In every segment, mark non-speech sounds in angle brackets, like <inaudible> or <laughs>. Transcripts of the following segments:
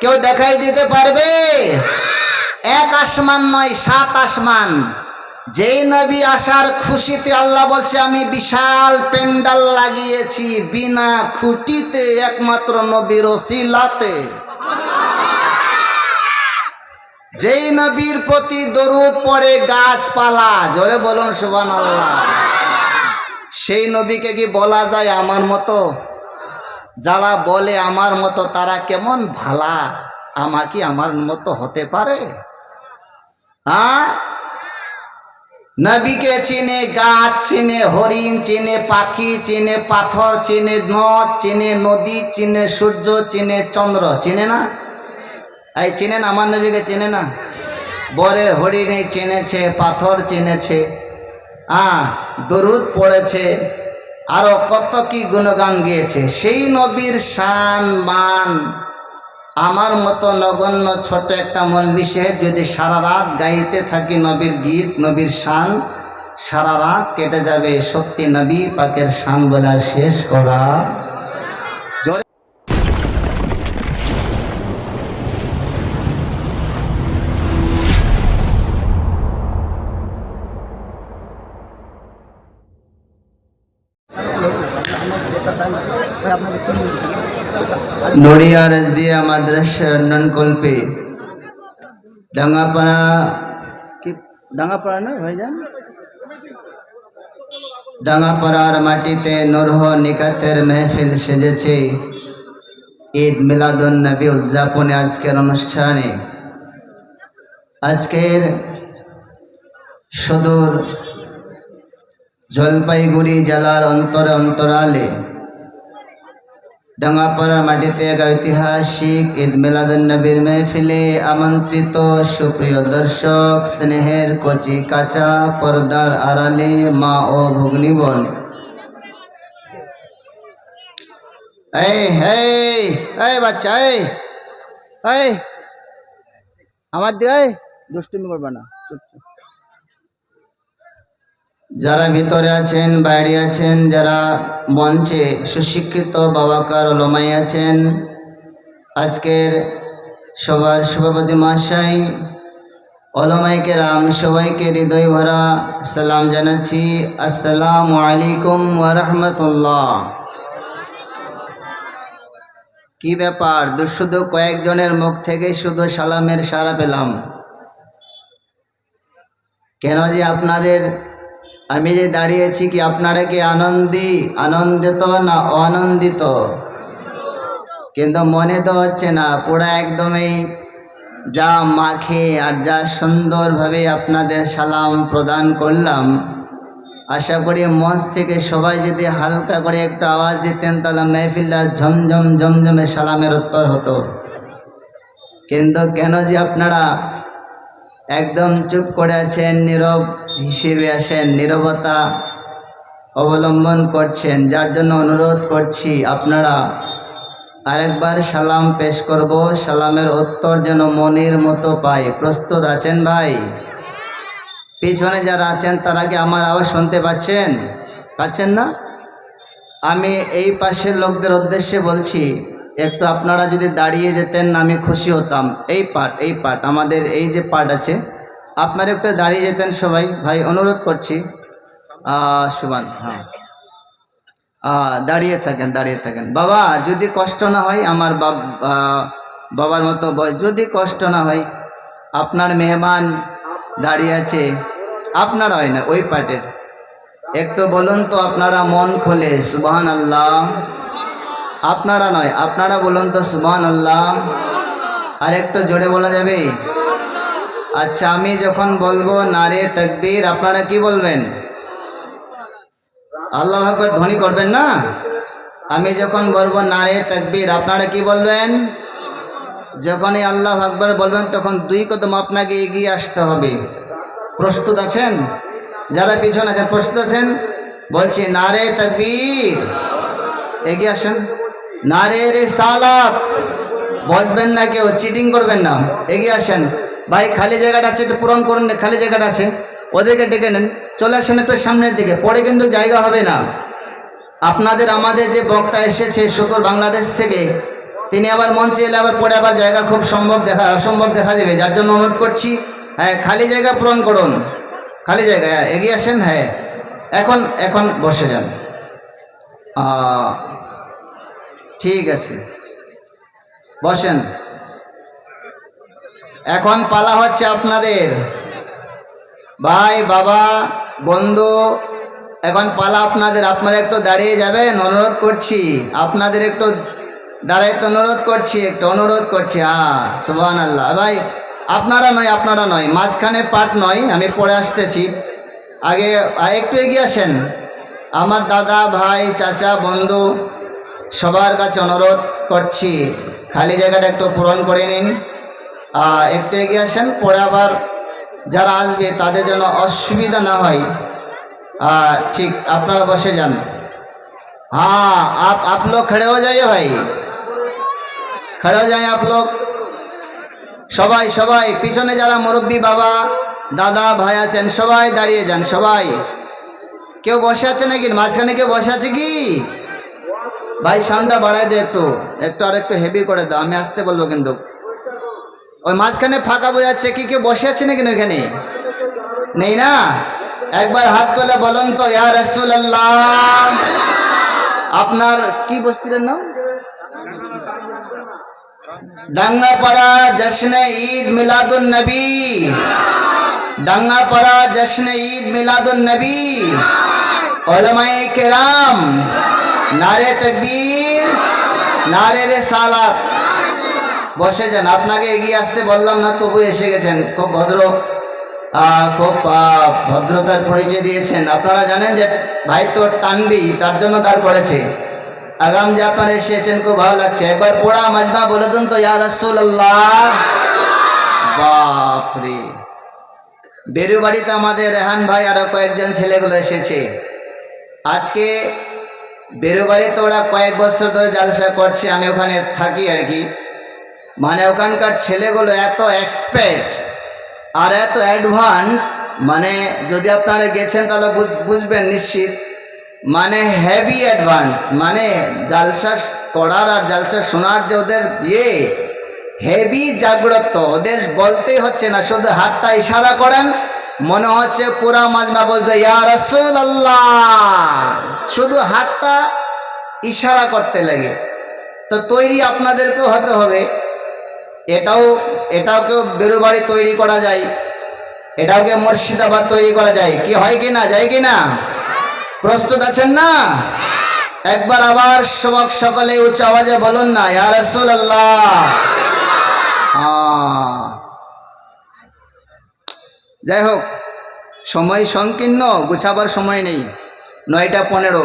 কেউ দেখাই দিতে পারবে? এক আসমান নয়, সাত আসমান। যেই নবী আসার খুশিতে আল্লাহ বলছে, আমি বিশাল পেন্ডাল লাগিয়েছি বিনা খুঁটিতে, একমাত্র নবীর ওসিলাতে। যেই নবীর প্রতি দরুদ পড়ে গাছপালা, জোরে বলুন সুবান আল্লাহ সেই নবীকে কি বলা যায় আমার মতো? যারা বলে আমার মতো তারা কেমন ভালা? আমাকে আমার মতো হতে পারে? হ্যাঁ? নবীকে চিনে গাছ, চিনে হরিণ, চিনে পাখি, চিনে পাথর, চিনে নদ চিনে নদী, চিনে সূর্য, চিনে চন্দ্র। চিনে না? এই চিনেন আমার নবীকে চেনে না? বরের হরিণে চিনেছে, পাথর চিনেছে। হ্যাঁ দরুদ পড়েছে। আরও কত কি গুণগান গিয়েছে। সেই নবীর শান মান আমার মতো নগণ্য ছোট একটা মলবি সাহেব যদি সারা রাত গাইতে থাকি নবীর গীত, নবীর শান, সারা রাত কেটে যাবে। সত্যি নবী পাকের শান বলা শেষ করা। নড়িয়ার এসডিএ মাদ্রাসা ননকল্পে ডাঙ্গাপাড়া কি? ডাঙ্গাপাড়া নয় ভাইজান? ডাঙ্গাপাড়ার মাটিতে নরহ নিকাতের মেহফিল সেজেছে। ঈদ মিলাদুন নবী উদযাপনে আজকের অনুষ্ঠানে। আজকের সদর জলপাইগুড়ি জেলার অন্তরে অন্তরালে ডাঙ্গাপাড়ার মাটিতে এক ঐতিহাসিক ঈদ মিলাদুন নবীর মেহফিলে আমন্ত্রিত সুপ্রিয় দর্শক, স্নেহের কচি কাঁচা পর্দার আড়ালে মা ও ভগ্নিবন এই এই এই বাচ্চা, এই আমার দিয়ে দুষ্টুমি করবে না চুপ। যারা ভিতরে আছেন, বাইরে আছেন, যারা মঞ্চে সুশিক্ষিত বাবাকার ওলমাই আছেন, আজকের সবার সভাপতি মহাশয় ওলমাইকে রাম সবাইকে হৃদয় ভরা সালাম জানাচ্ছি। আসসালামু আলাইকুম ওরহমতুল্লাহ কি ব্যাপার? দু শুধু কয়েকজনের মুখ থেকে শুধু সালামের সারা পেলাম। কেন যে আপনাদের আমি যে দাঁড়িয়েছি কি আপনারা কি আনন্দি? আনন্দিত না অনন্দিত? কিন্তু মনে তো হচ্ছে না, পুরা একদমই যা মাখে আর যা সুন্দরভাবে আপনাদের সালাম প্রদান করলাম। আশা করি মঞ্চ থেকে সবাই যদি হালকা করে একটু আওয়াজ দিতেন, তাহলে মেহফিলটা ঝমঝম ঝমঝমে সালামের উত্তর হতো। কিন্তু কেন যে আপনারা একদম চুপ করে আছেন, নীরব হিসেবে আসেন, নীরবতা অবলম্বন করছেন, যার জন্য অনুরোধ করছি আপনারা আরেকবার সালাম পেশ করব। সালামের উত্তর যেন মনের মতো পাই প্রস্তুত আছেন ভাই? পিছনে যারা আছেন, তারা কি আমার আওয়াজ শুনতে পাচ্ছেন? পাচ্ছেন না? আমি এই পাশের লোকদের উদ্দেশ্যে বলছি, একটু আপনারা যদি দাঁড়িয়ে যেতেন, আমি খুশি হতাম। এই পার্ট এই পার্ট আমাদের এই যে পার্ট আছে আপনারা একটু দাঁড়িয়ে যেতেন সবাই। ভাই, অনুরোধ করছি। সুমান হ্যাঁ। দাঁড়িয়ে থাকেন দাঁড়িয়ে থাকেন। বাবা, যদি কষ্ট না হয়, আমার বাব বাবার মতো বয়স, যদি কষ্ট না হয়, আপনার মেহমান দাঁড়িয়ে আছে। আপনার হয় না, ওই পার্টের একটু বলুন তো, আপনারা মন খোলে সুবহান আল্লাহ আপনারা নয়, আপনারা বলুন তো সুবহান আল্লাহ আর একটু জোরে বলা যাবে? আচ্ছা আমি যখন বলব নারে তকবীর, আপনারা কি বলবেন? আল্লাহ আকবর, ধ্বনি করবেন না? আমি যখন বলব নারে তকবীর, আপনারা কি বলবেন? যখনই আল্লাহ আকবর বলবেন, তখন দুই কদম আপনাকে এগিয়ে আসতে হবে। প্রস্তুত আছেন? যারা পিছনে আছেন, প্রস্তুত আছেন? বলছি, নারে তকবীর। এগিয়ে আসেন। নারে রে সালাত বসবেন না কেউ, চিটিং করবেন না। এগিয়ে আসেন। ভাই খালি জায়গাটা আছে একটু পূরণ করুন খালি জায়গাটা আছে। ওদেরকে ডেকে নেন। চলে আসেন একটু সামনের দিকে। পরে কিন্তু জায়গা হবে না। আপনাদের আমাদের যে বক্তা এসেছে সুদূর বাংলাদেশ থেকে তিনি আবার মঞ্চে এলে আবার পরে আবার জায়গা খুব সম্ভব দেখা অসম্ভব দেখা দেবে। যার জন্য অনুরোধ করছি হ্যাঁ খালি জায়গা পূরণ করুন। খালি জায়গা হ্যাঁ, এগিয়ে আসেন হ্যাঁ। এখন এখন বসে যান। ঠিক আছে। বসেন। এখন পালা হচ্ছে আপনাদের। ভাই, বাবা, বন্ধু, এখন পালা আপনাদের। আপনারা একটু দাঁড়িয়ে যাবেন, অনুরোধ করছি। আপনাদের একটু দাঁড়াইতে অনুরোধ করছি, একটু অনুরোধ করছি। হ্যাঁ সুবান আল্লাহ ভাই, আপনারা নয় আপনারা নয়। মাঝখানের পাট নয়, আমি পড়ে আসতেছি। আগে একটু এগিয়ে আসেন। আমার দাদা, ভাই, চাচা, বন্ধু, সবার কাছে অনুরোধ করছি। খালি জায়গাটা একটু পূরণ করে নিন। একটু এগিয়ে আসেন পরে আবার যারা আসবে তাদের যেন অসুবিধা না হয় আহ, ঠিক আপনারা বসে যান हाँ आप आप लोग खड़े हो जाइए भाई खड़े हो जाए आप लोग সবাই সবাই পিছনে যারা মুরব্বী বাবা দাদা ভাই আছেন সবাই দাঁড়িয়ে যান সবাই কেউ বসে আছে নাকি মাঝখানে কেউ বসে আছে কি ভাই সাউন্ডটা বাড়াই দে একটু একটু আর একটু হেভি করে দাও আমি আসতে বলবো কিন্তু ওই মাঝখানে ফাঁকা বোঝাচ্ছে কি কেউ বসে আছে নাকি ওইখানে? নেই না? একবার হাত তোলে বলুন তো রসুল আপনার কি বস্তির নাম? ডাঙ্গাপাড়া জশ্নে ঈদ মিলাদুন নবী। ডাঙ্গাপাড়া জশ্নে ঈদ মিলাদুন নবী। ওলামায়ে কেরাম, নারে তকবীর, নারে রে সালাত বসে যান। আপনাকে এগিয়ে আসতে বললাম না, তবু এসে গেছেন। খুব ভদ্র খুব ভদ্রতার পরিচয় দিয়েছেন। আপনারা জানেন যে ভাই তো টানবি, তার জন্য দাঁড় করেছে। আগাম যে আপনারা এসেছেন, খুব ভালো লাগছে। একবার পোড়া মাজমা বলে দিন তো, ইয়া রসুল আল্লাহ বাপরে। বেরু বাড়িতে আমাদের রেহান ভাই আরও কয়েকজন ছেলেগুলো এসেছে। আজকে বেরুবাড়িতে ওরা কয়েক বছর ধরে জালসা করছে, আমি ওখানে থাকি আর কি। মানে ওখানকার ছেলেগুলো এত এক্সপার্ট আর এত অ্যাডভান্স মানে যদি আপনারা গেছেন তাহলে বুঝ- বুঝবেন নিশ্চিত। মানে হেভি অ্যাডভান্স মানে জালসা করার আর জালসা শোনার যে ওদের ইয়ে হেভি জাগ্রত, ওদের বলতেই হচ্ছে না, শুধু হাতটা ইশারা করেন, মনে হচ্ছে পুরা মাজমা বলবে, ইয়া রসুল আল্লাহ শুধু হাতটা ইশারা করতে লাগে। তো তৈরি আপনাদেরকেও হতে হবে। এটাও কেউ বেরুবাড়ি তৈরি করা যায়। এটাকে মুর্শিদাবাদ তৈরি করা যায়। কি হয় কি না? যায় কি না? প্রস্তুত আছেন না? একবার আবার সবক সকলে উচ্চ আওয়াজে বলুন না, ইয়া রাসূল আল্লাহ যাই হোক, সময় সংকীর্ণ, গুছাবার সময় নেই। নয়টা পনেরো।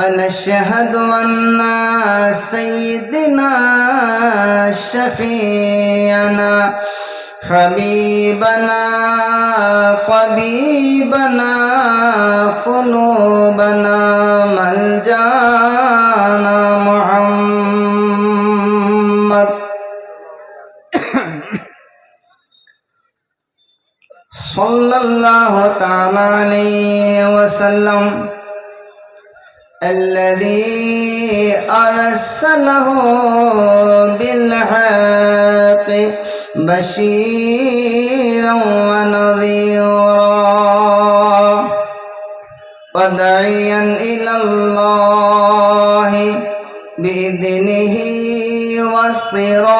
ونشهد أن سيدنا شفيعنا حبيبنا طبيبنا قلوبنا ملجأنا محمد. صلى الله تعالى عليه وسلم. الذي أرسله بالحق بشيرا ونذيرا وداعيا إلى الله بإذنه وسراجا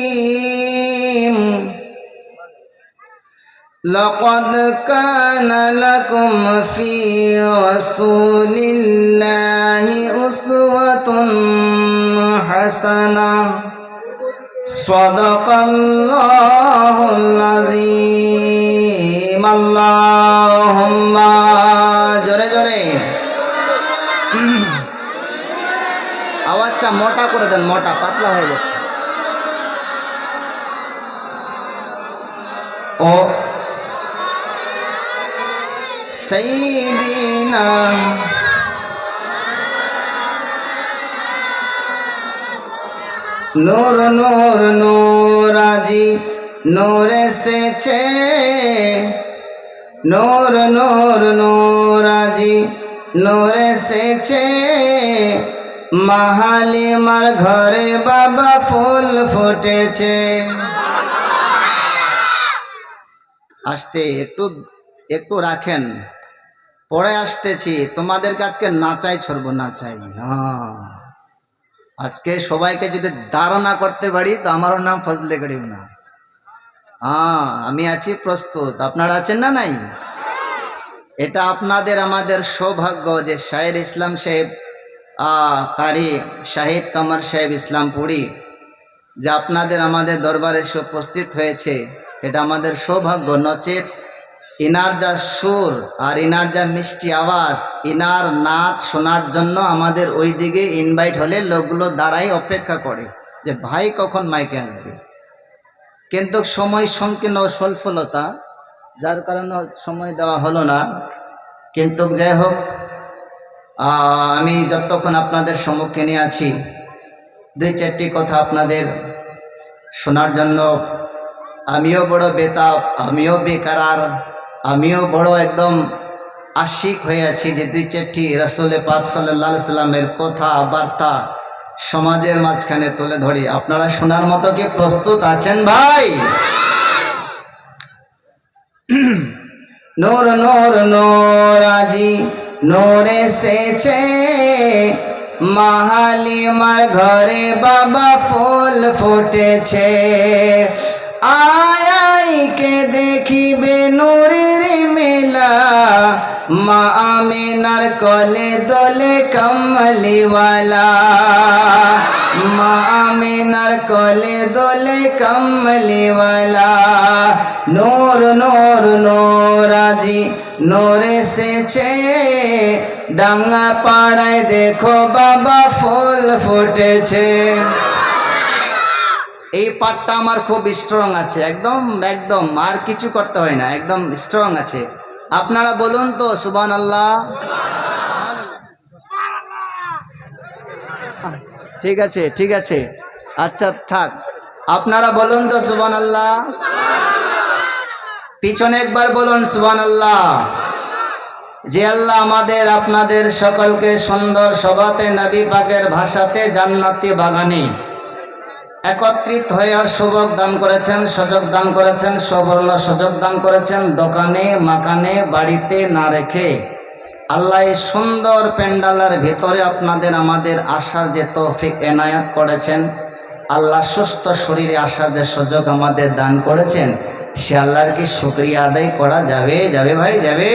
الرحيم لقد كان لكم في رسول الله أسوة حسنة صدق الله العظيم اللهم জোরে জোরে আওয়াজটা মোটা করে দেন মোটা পাতলা হয়ে গেছে ও সৈদিনা নূর নূর নূর আজি নূর এসেছে। নূর নূর নূর আজি নূর এসেছে। মাহালিমার ঘরে বাবা ফুল ফুটেছে। আসতে একটু একটু রাখেন। পরে আসতেছি। তোমাদের কাছকে নাচাই ছড়বো নাচাই হ্যাঁ আজকে সবাইকে যদি ধারণা করতে পারি, তো আমারও নাম ফজলে গরিব না। হ্যাঁ আমি আছি প্রস্তুত। আপনারা আছেন না নাই? এটা আপনাদের আমাদের সৌভাগ্য যে শাহের ইসলাম সাহেব কারি শাহিদ কামার সাহেব ইসলামপুরি, যে আপনাদের আমাদের দরবারে এসে উপস্থিত হয়েছে। এটা আমাদের সৌভাগ্য, নচেত ইনার যা সুর আর ইনার যা মিষ্টি আওয়াজ, ইনার নাচ শোনার জন্য আমাদের ওই দিকে ইনভাইট হলে লোকগুলো দাঁড়াই অপেক্ষা করে যে ভাই কখন মাইকে আসবে। কিন্তু সময় সংকীর্ণ ও স্বল্পলতা যার কারণে সময় দেওয়া হলো না। কিন্তু যাই হোক আমি যতক্ষণ আপনাদের সম্মুখীনে আছি, দুই চারটি কথা আপনাদের শোনার জন্য আমিও বড় বেতাব, আমিও বেকারার, আমিও বড় একদম আশিক হয়ে আছি যে দুই চারটি রসুলে পাক সাল্লাহ সাল্লামের কথা, বার্তা সমাজের মাঝখানে তুলে ধরি। আপনারা শোনার মতো কি প্রস্তুত আছেন ভাই? নূর নূর নূর আজি নূর এসেছে। মাহালিমার ঘরে বাবা ফুল ফুটেছে। আয় আইকে দেখিবে নূরের মেলা। মা আমিনার কলে দোলে কমলিওয়ালা। মা আমিনার কলে দোলে কমলিওয়ালা। নূর নূর নূর, আজি নূর এসেছে। ডাঙ্গা পাড়ায় দেখো বাবা ফুল ফুটেছে। এই পাটটা আমার খুব স্ট্রং আছে, একদম একদম, আর কিছু করতে হয় না, একদম স্ট্রং আছে। আপনারা বলুন তো সুবান আল্লাহ ঠিক আছে ঠিক আছে। আচ্ছা থাক। আপনারা বলুন তো সুবান আল্লাহ পিছনে একবার বলুন সুবান আল্লাহ যে আল্লাহ আমাদের, আপনাদের সকলকে সুন্দর সভাতে নবী পাকের ভাষাতে জান্নাতি বাগানে একত্রিত হয়ে আর সুযোগ দান করেছেন সুযোগ দান করেছেন, সবর্ণ সুযোগ দান করেছেন, দোকানে, মাকানে, বাড়িতে না রেখে। আল্লাহ সুন্দর প্যান্ডালের ভিতরে আপনাদের, আমাদের আসার যে তৌফিক এনায়াত করেছেন, আল্লাহ সুস্থ শরীরে আসার যে সুযোগ আমাদের দান করেছেন, সে আল্লাহর কি শুক্রিয়া আদায় করা যাবে? যাবে ভাই, যাবে?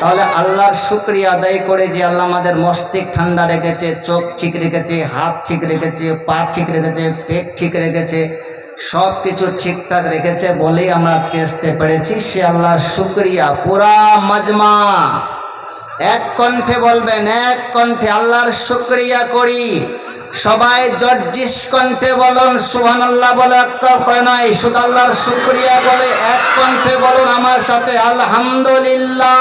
তাহলে আল্লাহর শুক্রিয়া আদায় করে যে আল্লাহ আমাদের মস্তিষ্ক ঠান্ডা রেখেছে, চোখ ঠিক রেখেছে, হাত ঠিক রেখেছে, পা ঠিক রেখেছে, পেট ঠিক রেখেছে সব কিছু ঠিকঠাক রেখেছে বলেই আমরা আজকে আসতে পেরেছি। সে আল্লাহর শুক্রিয়া, পুরা মাজমা। এক কণ্ঠে বলবেন, এক কণ্ঠে আল্লাহর শুক্রিয়া করি। সবাই জর্জিস কণ্ঠে বলুন সুহান আল্লাহ বলে একটা করে নয় শুধু আল্লাহর শুক্রিয়া বলে এক কণ্ঠে বলুন আমার সাথে, আলহামদুলিল্লাহ।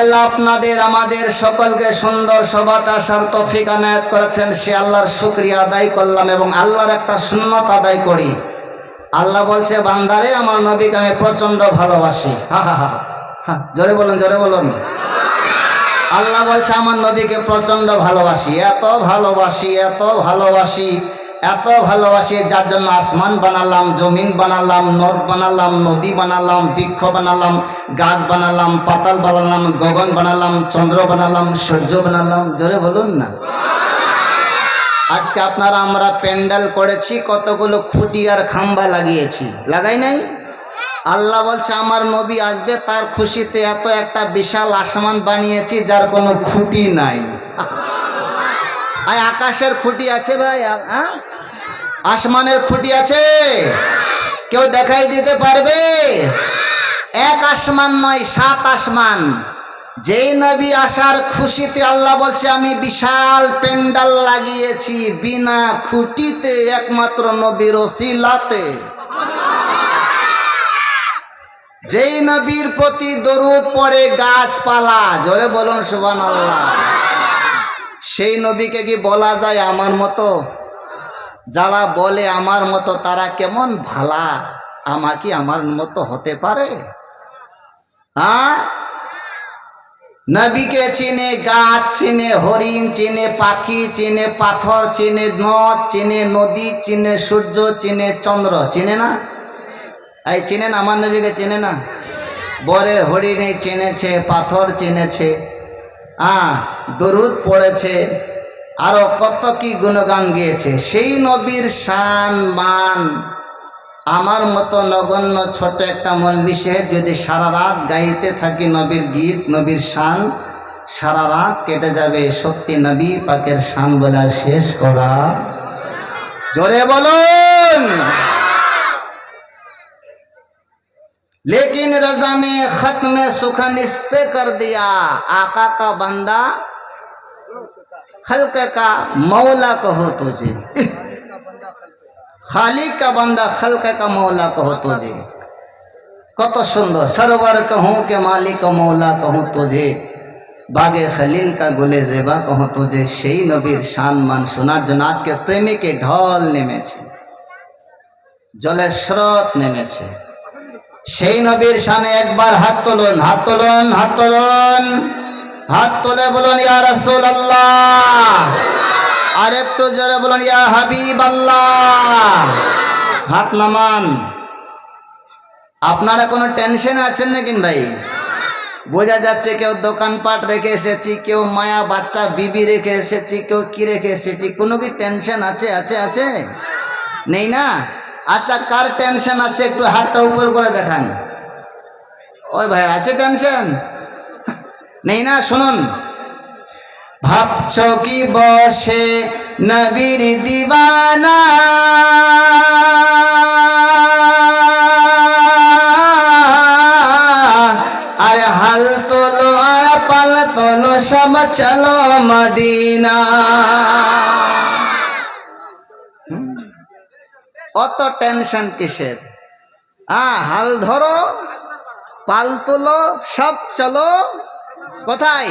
আল্লাহ আপনাদের আমাদের সকলকে সুন্দর সভাত আসার তফিক আনায়াত করেছেন, সে আল্লাহর শুক্রিয়া আদায় করলাম এবং আল্লাহর একটা সুন্নত আদায় করি। আল্লাহ বলছে, বান্দারে, আমার নবীকে আমি প্রচণ্ড ভালোবাসি। হা হা হা হা, জোরে বলুন জোরে বলুন। আল্লাহ বলছে, আমার নবীকে প্রচণ্ড ভালোবাসি, এত ভালোবাসি এত ভালোবাসি এত ভালোবাসি, যার জন্য আসমান বানালাম, জমিন বানালাম, নদ বানালাম, নদী বানালাম, বৃক্ষ বানালাম, গাছ বানালাম, পাতাল বানালাম, গগন বানালাম, চন্দ্র বানালাম, সূর্য বানালাম। জোরে বলুন না। আজকে আপনারা আমরা প্যান্ডেল করেছি, কতগুলো খুঁটি আর খাম্বা লাগিয়েছি। লাগাই নাই? আল্লাহ বলছে, আমার নবী আসবে, তার খুশিতে এত একটা বিশাল আসমান বানিয়েছি, যার কোনো খুঁটি নাই। <laughs> আর আকাশের খুঁটি আছে ভাই? আসমানের খুঁটি আছে? কেউ দেখাই দিতে পারবে? এক আসমান নয়, সাত আসমান। যেই নবী আসার খুশিতে আল্লাহ বলছে, আমি বিশাল পেন্ডাল লাগিয়েছি, বিনা খুঁটিতে, একমাত্র নবীর ওসিলাতে। যেই নবীর প্রতি দরুদ পড়ে গাছপালা, জোরে বলুন সুবান আল্লাহ সেই নবীকে কি বলা যায় আমার মতো? যারা বলে আমার মতো, তারা কেমন ভালা? আমাকে আমার মতো হতে পারে? হ্যাঁ? নবীকে চিনে গাছ, চিনে হরিণ, চিনে পাখি, চিনে পাথর, চিনে নদ, চিনে নদী, চিনে সূর্য, চিনে চন্দ্র, চিনে না? এই চিনেন আমার নবীকে চেনে না? বরে হরিণে চিনেছে, পাথর চিনেছে। হ্যাঁ দরুদ পড়েছে, আরও কত কি গুণগান গিয়েছে। সেই নবীর শান মান আমার মতো নগণ্য ছোট একটা মলবি সাহেব যদি সারা রাত গাইতে থাকি নবীর গীত, নবীর শান, সারা রাত কেটে যাবে সত্যি নবী পাকের শান বলে শেষ করা। জোরে বলুন! लेकिन रजा ने खत्म सुखन इस पे कर दिया आका का बंदा खल्क का मौला कहो तुझे खालिक का बंदा खल्क का मौला कहो तुझे কত সুন্দর সরোবর कहूँ के मालिक मौला कहूँ तुझे বাগে খলিল কা গুলে জেবা কহ তুঝে সেই নবীর শান মান শোনার জন্য আজকে প্রেমিকে ঢল নেমেছে জলের স্রোত নেমেছে সেই নবীর সামনে একবার হাত তুলুন হাত তুলুন হাত তুলুন। হাত তোলে বলুন, ইয়া রাসূল আল্লাহ আর একটু জোরে বলুন, ইয়া হাবিব আল্লাহ হাত নামান। আপনারা কোনো টেনশন আছেন নাকি ভাই? বোঝা যাচ্ছে কেউ দোকানপাট রেখে এসেছি, কেউ মায়া বাচ্চা বিবি রেখে এসেছি, কেউ কি রেখে এসেছি, কোনো কি টেনশন আছে আছে আছে? নেই না? আচ্ছা কার টেনশন আছে একটু হাতটা উপর করে দেখান। ওই ভাই, আছে টেনশন নেই না, শুনুন। ভাবছ কি বসে নবীর দিবানা? আর হাল তোলো, আর পাল তোলো, সব চলো মদিনা। অত টেনশন কিসের? আ, হাল ধরো, পাল তোলো, সব চলো। কোথায়?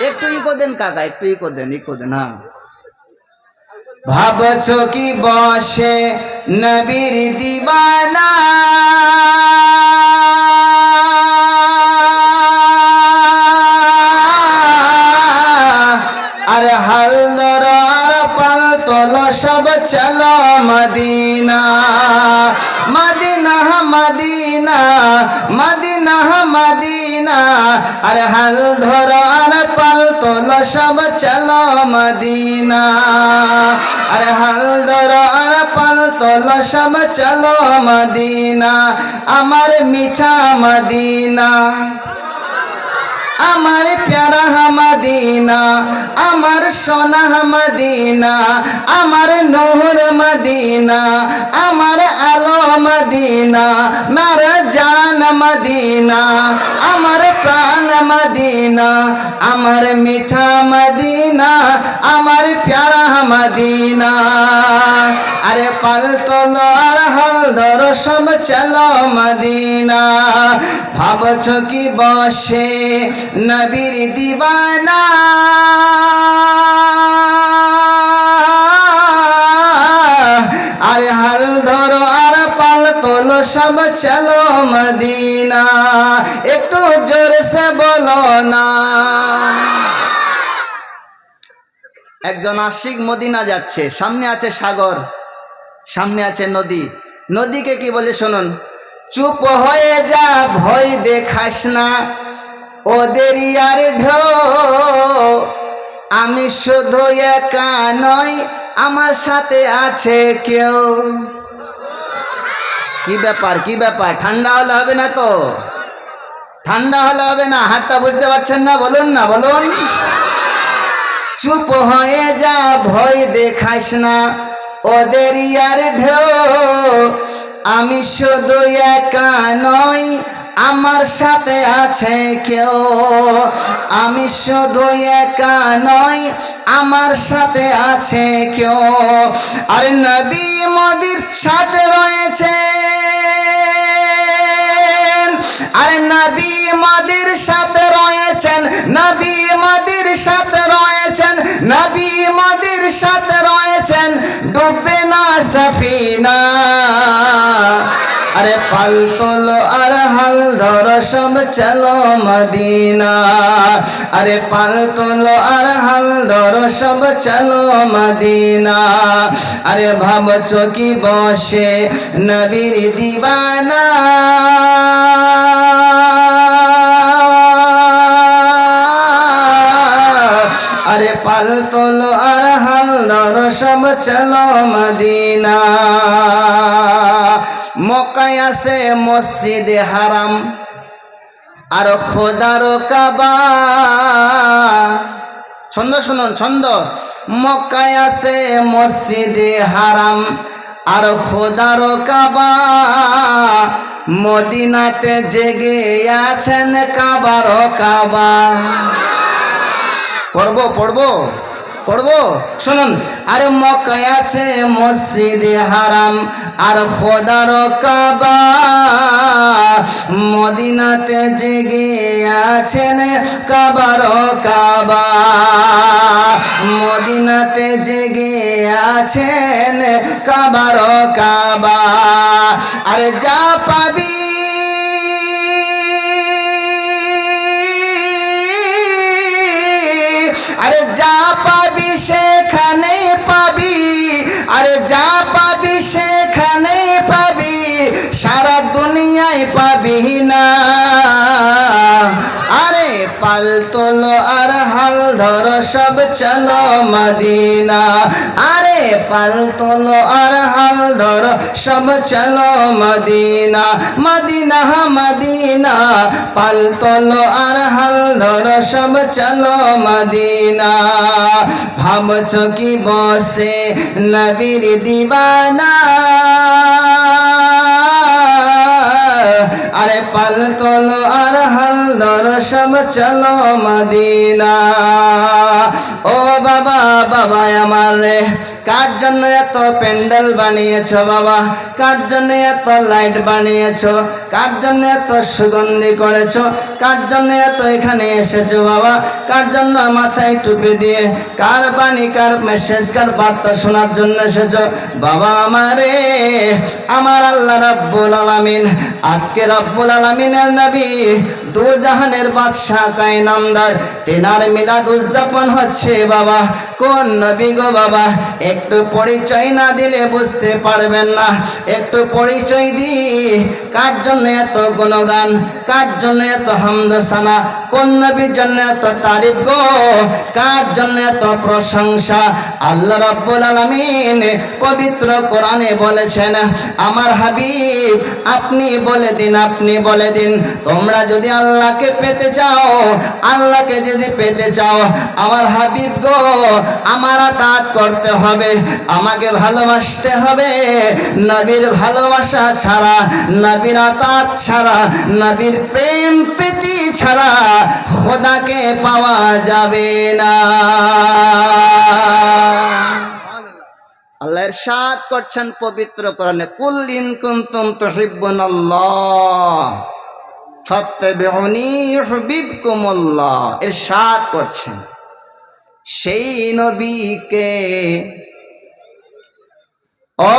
একটু ইকো দেন কাকা, একটু ইকো দেন ইকো দেন হ্যাঁ। ভাবছ কি বসে? নবীর দিবানা। তোল সব চলো মদিনা আমার মিঠা মদিনা। আমার প্যারা মদিনা আমার সোনা মদিনা আমার নোহর মদিনা আমার আলো মদিনা মার জান মদিনা আমার প্রাণ মদিনা আমার মিঠা মদিনা আমার প্যারা মদিনা আরে পাল তোলো আর হাল ধরো সব চলো মদিনা ভাবছ কি বসে? নবীর দিবানা। আরে হাল ধরো, আর পাল তোলো, সব চলো মদিনা। একটু জোরসে বলো না। একজন আশিক মদিনা যাচ্ছে, সামনে আছে সাগর, সামনে আছে নদী। নদীকে কি বলে শুনুন? চুপ হয়ে যা, ভয় দেখাস না। ওদের আর ঢেউ। আমি শুধু একা নয় আমার সাথে আছে কেউ। কি ব্যাপার কি ব্যাপার? ঠান্ডা হলে হবে না তো? ঠান্ডা হলে হবে না, হাতটা বুঝতে পারছেন না? বলুন না, বলুন। চুপ হয়ে যা, ভয় দেখাস না। ওদের আর ঢেউ আমি শুধু একা নই, আমার সাথে আছে কেউ। আমি শুধু একা নই, আমার সাথে আছে কেউ। আর নবী মোদির সাথে রয়েছে। আরে নবী মাদির সাথে রয়েছেন, নবী মাদির সাথে রয়েছেন, নবী মাদির সাথে রয়েছেন, ডুববে না সফিনা। আরে পাল তোলো আর হাল ধরো সব চলো মদিনা। আরে পাল তোলো আর হাল ধরো সব চলো মদিনা। আরে ভাবছ কি বসে নবীর দিবানা? আরে পাল তোলো আর হাল ধরো, সব চলো মদিনা। মক্কায় আছে মসজিদে হারাম, আর খোদার কাবা। ছন্দ শুনুন, ছন্দ। মক্কায় আছে মসজিদে হারাম, আর খোদার কাবা। মদিনাতে জেগে আছেন কাবার কাবা। পড়ব পড়ব পড়ব। শুনুন, আরে মক্কায় আছে মসজিদে হারাম, আর খোদার কাবা মদিনাতে জেগে আছেন কাবার কাবা। মদিনাতে জেগে আছেন কাবার কাবা। আরে যা পাবি সেখানে পাবি, আরে যা পাবি সেখানে পাবি, সারা দুনিয়ায় পাবি না। আরে পালতল তোলো আর ধরো সব চলো মদিনা। আরে পাল তোলো আর হাল ধরো সব চলো মদিনা। মদিনা মদিনা, পাল তোলো আর হাল ধরো সব চলো মদিনা। ভাবছ কি বসে নবীর দিবানা? আরে পাল তোলো আর হাল দর সব চলো মদিনা। ও বাবা বাবা আমার রে। কার জন্য এত প্যান্ডেল বানিয়েছ বাবা? কার জন্য এত লাইট বানিয়েছ? কার জন্য এত সুগন্ধি করেছ? কার জন্য এত এখানে এসেছ বাবা? কার জন্য মাথায় টুপি দিয়ে কার বাণী, কার মেসেজ কার বার্তা শোনার জন্য এসেছ? বাবা আমারে, আমার আল্লাহ রাব্বুল আলামিন, আজকে রব্বুল আলামিনের নবী দু জাহানের বাদশাহ কায়নামদার তেনার মিলাদ উদযাপন হচ্ছে বাবা। কোন নবী গো বাবা? একটু পরিচয় না দিলে বুঝতে পারবেন না। একটু পরিচয় দি কার জন্য এত গুণগান, কার জন্য এত হামদসানা, কোন নবীর জন্য এত তারিফ গো, কার জন্য এত প্রশংসা। আল্লাহ রাব্বুল আলামিন পবিত্র কোরআনে বলেছেন, আমার হাবিব, আপনি বলে দিন, আপনি বলে দিন। তোমরা যদি আল্লাহকে পেতে চাও, আল্লাহকে যদি পেতে চাও, আমার হাবিব গো, আমার আতাত করতে হবে। আমাকে ভালোবাসতে হবে। নবীর ভালোবাসা ছাড়া, নবীর আতাত ছাড়া, নবীর প্রেম প্রীতি ছাড়া খোদাকে পাওয়া যাবে না। আল্লাহ ইরশাদ করছেন পবিত্র কোরআনে, কুল ইন কুনতুম তুহিব্বুনাল্লাহ, ফাত্তাবিউনি ইউহিব্বুকুমুল্লাহ। ইরশাদ করছেন, সেই নবীকে ও